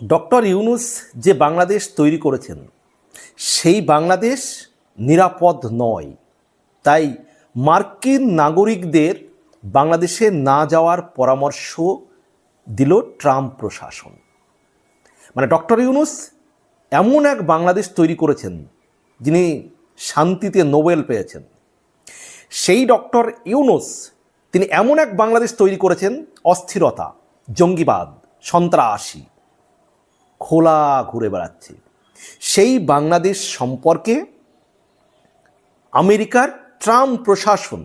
Doctor Yunus যে বাংলাদেশ তৈরি করেছেন, সেই বাংলাদেশ নিরাপদ নয়। তাই মার্কিন নাগরিকদের বাংলাদেশে না যাওয়ার পরামর্শ দিল ট্রাম্প প্রশাসন। মানে ডক্টর ইউনুস এমন এক বাংলাদেশ তৈরি করেছেন, যিনি শান্তিতে নোবেল পেয়েছেন। সেই ডক্টর ইউনুস, তিনি এমন এক বাংলাদেশ তৈরি করেছেন, অস্থিরতা, জঙ্গিবাদ, সন্ত্রাসী। খোলা ঘুরে বেড়াচ্ছে। সেই বাংলাদেশ সম্পর্কে আমেরিকার ট্রাম্প প্রশাসন,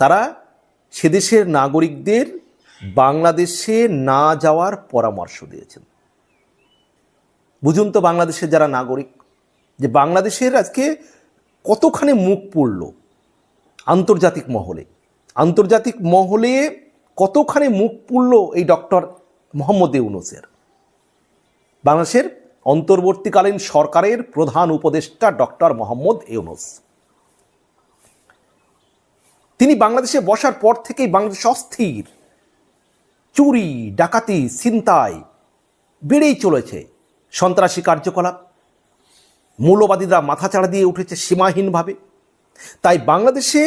তারা সেদেশের নাগরিকদের বাংলাদেশে না যাওয়ার পরামর্শ দিয়েছেন। বুঝুন তো বাংলাদেশের যারা নাগরিক, যে বাংলাদেশের আজকে কতখানি মুখ পড়ল আন্তর্জাতিক মহলে। আন্তর্জাতিক মহলে কতখানি মুখ পুড়ল এই ডক্টর মোহাম্মদ ইউনুসের। বাংলাদেশের অন্তর্বর্তীকালীন সরকারের প্রধান উপদেষ্টা ডক্টর মোহাম্মদ ইউনুস। তিনি বাংলাদেশে বসার পর থেকেই বাংলাদেশ অস্থির। চুরি, ডাকাতি, ছিনতাই বেড়েই চলেছে। সন্ত্রাসী কার্যকলাপ মৌলবাদীরা মাথাচাড়া দিয়ে উঠেছে সীমাহীনভাবে। তাই বাংলাদেশে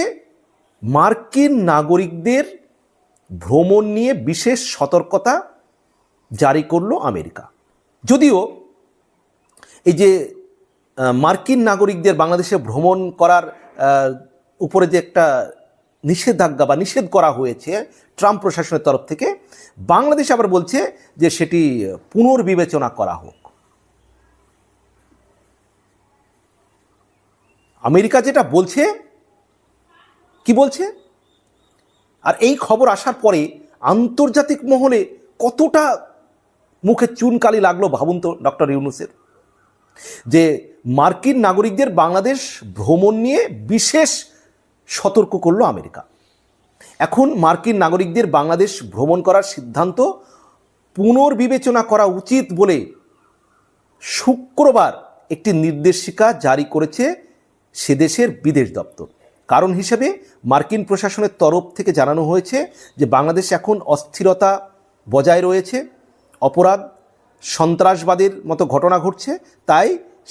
মার্কিন নাগরিকদের ভ্রমণ নিয়ে বিশেষ সতর্কতা জারি করল আমেরিকা। যদিও এই যে মার্কিন নাগরিকদের বাংলাদেশে ভ্রমণ করার উপরে যে একটা নিষেধাজ্ঞা বা নিষেধ করা হয়েছে ট্রাম্প প্রশাসনের তরফ থেকে, বাংলাদেশ আবার বলছে যে সেটি পুনর্বিবেচনা করা হোক। আমেরিকা যেটা বলছে, কি বলছে? আর এই খবর আসার পরে আন্তর্জাতিক মহলে কতটা মুখে চুনকালি লাগল ভাবুন তো ডক্টর ইউনুসের। যে মার্কিন নাগরিকদের বাংলাদেশ ভ্রমণ নিয়ে বিশেষ সতর্ক করল আমেরিকা। এখন মার্কিন নাগরিকদের বাংলাদেশ ভ্রমণ করার সিদ্ধান্ত পুনর্বিবেচনা করা উচিত বলে শুক্রবার একটি নির্দেশিকা জারি করেছে সে দেশের বিদেশ দপ্তর। কারণ হিসেবে মার্কিন প্রশাসনের তরফ থেকে জানানো হয়েছে যে বাংলাদেশ এখন অস্থিরতা বজায় রয়েছে। অপরাধ, সন্ত্রাসবাদের মতো ঘটনা ঘটছে, তাই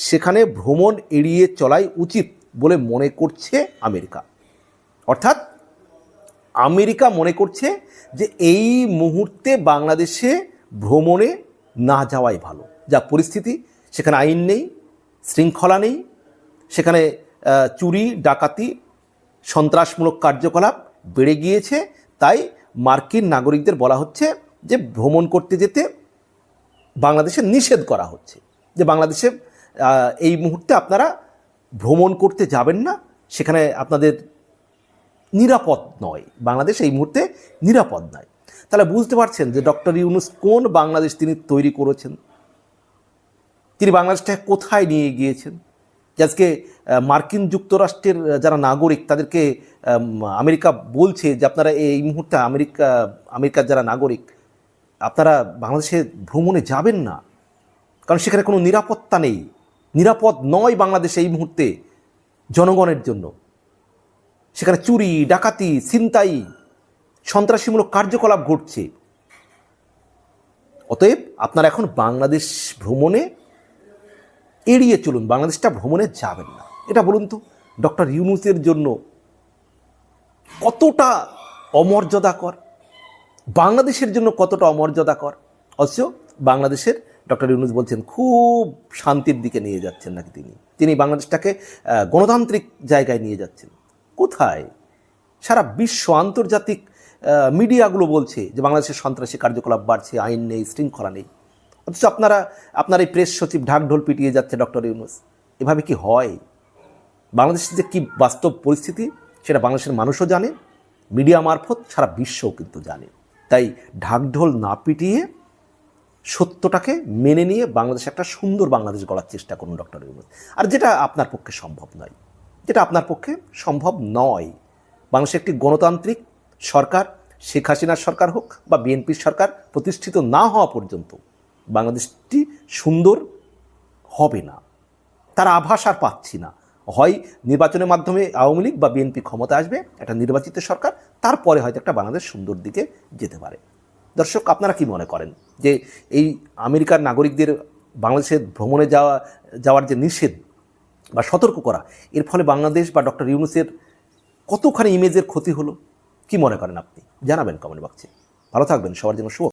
সেখানে ভ্রমণ এড়িয়ে চলাই উচিত বলে মনে করছে আমেরিকা। অর্থাৎ আমেরিকা মনে করছে যে এই মুহূর্তে বাংলাদেশে ভ্রমণে না যাওয়াই ভালো। যা পরিস্থিতি, সেখানে আইন নেই, শৃঙ্খলা নেই, সেখানে চুরি, ডাকাতি, সন্ত্রাসমূলক কার্যকলাপ বেড়ে গিয়েছে, তাই মার্কিন নাগরিকদের বলা হচ্ছে যে ভ্রমণ করতে যেতে বাংলাদেশে নিষেধ করা হচ্ছে যে বাংলাদেশে এই মুহূর্তে আপনারা ভ্রমণ করতে যাবেন না, সেখানে আপনাদের নিরাপদ নয়। বাংলাদেশ এই মুহূর্তে নিরাপদ নয়। তাহলে বুঝতে পারছেন যে ডক্টর ইউনুস কোন বাংলাদেশ তিনি তৈরি করেছেন? তিনি বাংলাদেশটাকে কোথায় নিয়ে গিয়েছেন? আজকে মার্কিন যুক্তরাষ্ট্রের যারা নাগরিক, তাদেরকে আমেরিকা বলছে যে আপনারা এই মুহূর্তে আমেরিকা, আমেরিকার যারা নাগরিক আপনারা বাংলাদেশে ভ্রমণে যাবেন না। কারণ সেখানে কোনো নিরাপত্তা নেই। নিরাপদ নয় বাংলাদেশ এই মুহূর্তে জনগণের জন্য। সেখানে চুরি, ডাকাতি, ছিনতাই, সন্ত্রাসীমূলক কার্যকলাপ ঘটছে। অতএব আপনারা এখন বাংলাদেশ ভ্রমণে এড়িয়ে চলুন। বাংলাদেশটা ভ্রমণে যাবেন না। এটা বলুন তো, ডক্টর ইউনুসের জন্য কতটা অমর্যাদাকর বাংলাদেশের জন্য কতটা অমর্যাদাকর? অথচ বাংলাদেশের ডক্টর ইউনুস বলছেন, খুব শান্তির দিকে নিয়ে যাচ্ছেন নাকি তিনি? তিনি বাংলাদেশটাকে গণতান্ত্রিক জায়গায় নিয়ে যাচ্ছেন। কোথায়? সারা বিশ্ব আন্তর্জাতিক মিডিয়াগুলো বলছে যে বাংলাদেশের সন্ত্রাসী কার্যকলাপ বাড়ছে, আইন নেই, শৃঙ্খলা নেই। অথচ আপনারা, আপনার এই প্রেস সচিব ঢাকঢোল পিটিয়ে যাচ্ছে ডক্টর ইউনুস। এভাবে কি হয়? বাংলাদেশের যে কী বাস্তব পরিস্থিতি, সেটা বাংলাদেশের মানুষও জানে, মিডিয়া মারফত সারা বিশ্বও কিন্তু জানে। তাই ঢাকঢোল না পিটিয়ে সত্যটাকে মেনে নিয়ে বাংলাদেশে একটা সুন্দর বাংলাদেশ গড়ার চেষ্টা করুন ডক্টর ইউনুস। আর যেটা আপনার পক্ষে সম্ভব নয়। যেটা আপনার পক্ষে সম্ভব নয়। বাংলাদেশে একটি গণতান্ত্রিক সরকার, শেখ হাসিনার সরকার হোক বা বিএনপির সরকার প্রতিষ্ঠিত না হওয়া পর্যন্ত বাংলাদেশটি সুন্দর হবে না। তার আভাস আর পাচ্ছি না। হয় নির্বাচনের মাধ্যমে আওয়ামী লীগ বা বিএনপি ক্ষমতা আসবে, একটা নির্বাচিত সরকার, তারপরে হয়তো একটা বাংলাদেশ সুন্দর দিকে যেতে পারে। দর্শক, আপনারা কি মনে করেন যে এই আমেরিকার নাগরিকদের বাংলাদেশে ভ্রমণে যাওয়া, যাওয়ার যে নিষেধ বা সতর্ক করা, এর ফলে বাংলাদেশ বা ডক্টর ইউনুসের কতখানি ইমেজের ক্ষতি হলো? কি মনে করেন আপনি? জানাবেন কমেন্ট বক্সে। ভালো থাকবেন, সবার জন্য শুভ